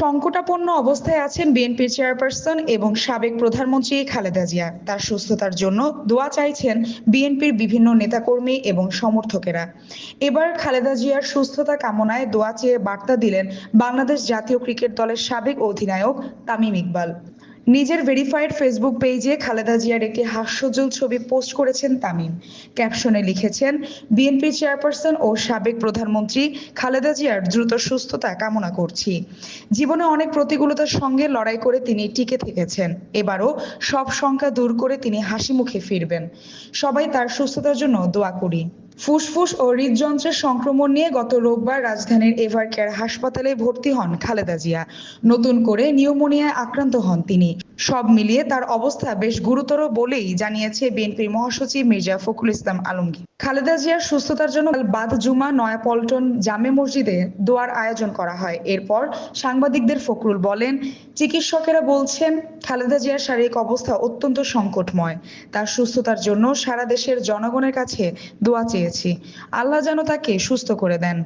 সংকটাপন্ন অবস্থায় আছেন বিএনপির চেয়ারপারসন এবং সাবেক প্রধানমন্ত্রী খালেদা জিয়া। তার সুস্থতার জন্য দোয়া চাইছেন বিএনপির বিভিন্ন নেতাকর্মী এবং সমর্থকেরা। এবার খালেদা জিয়ার সুস্থতা কামনায় দোয়া চেয়ে বার্তা দিলেন বাংলাদেশ জাতীয় ক্রিকেট দলের সাবেক অধিনায়ক তামিম ইকবাল। নিজের ভেরিফাইড ফেসবুক পেজে খালেদা জিয়ার একটি হাস্যজ্জ্বল ছবি পোস্ট করেছেন তামিম। ক্যাপশনে লিখেছেন বিএনপি চেয়ারপারসন ও সাবেক প্রধানমন্ত্রী খালেদা জিয়ার দ্রুত সুস্থতা কামনা করছি। জীবনে অনেক প্রতিকূলতার সঙ্গে লড়াই করে তিনি টিকে থেকেছেন। এবারও সব শঙ্কা দূর করে তিনি হাসি মুখে ফিরবেন। সবাই তার সুস্থতার জন্য দোয়া করি। ফুসফুস ও হৃদযন্ত্রের সংক্রমণ নিয়ে গত রোববার রাজধানীর এভারকেয়ার হাসপাতালে ভর্তি হন খালেদা জিয়া। নতুন করে নিউমোনিয়ায় আক্রান্ত হন তিনি। সব মিলিয়ে তার অবস্থা বেশ গুরুতর বলেই জানিয়েছে বিএনপির মহাসচিব মির্জা ফখরুল ইসলাম আলমগীর। খালেদা জিয়ার সুস্থতার জন্য বাদ জুমা, নয়াপল্টন জামে মসজিদে দোয়ার আয়োজন করা হয়। এরপর সাংবাদিকদের ফখরুল বলেন, চিকিৎসকেরা বলছেন, খালেদা জিয়ার শারীরিক অবস্থা অত্যন্ত সংকটময়। তার সুস্থতার জন্য সারা দেশের জনগণের কাছে দোয়া চেয়েছি আল্লাহ যেন তাকে সুস্থ করে দেন।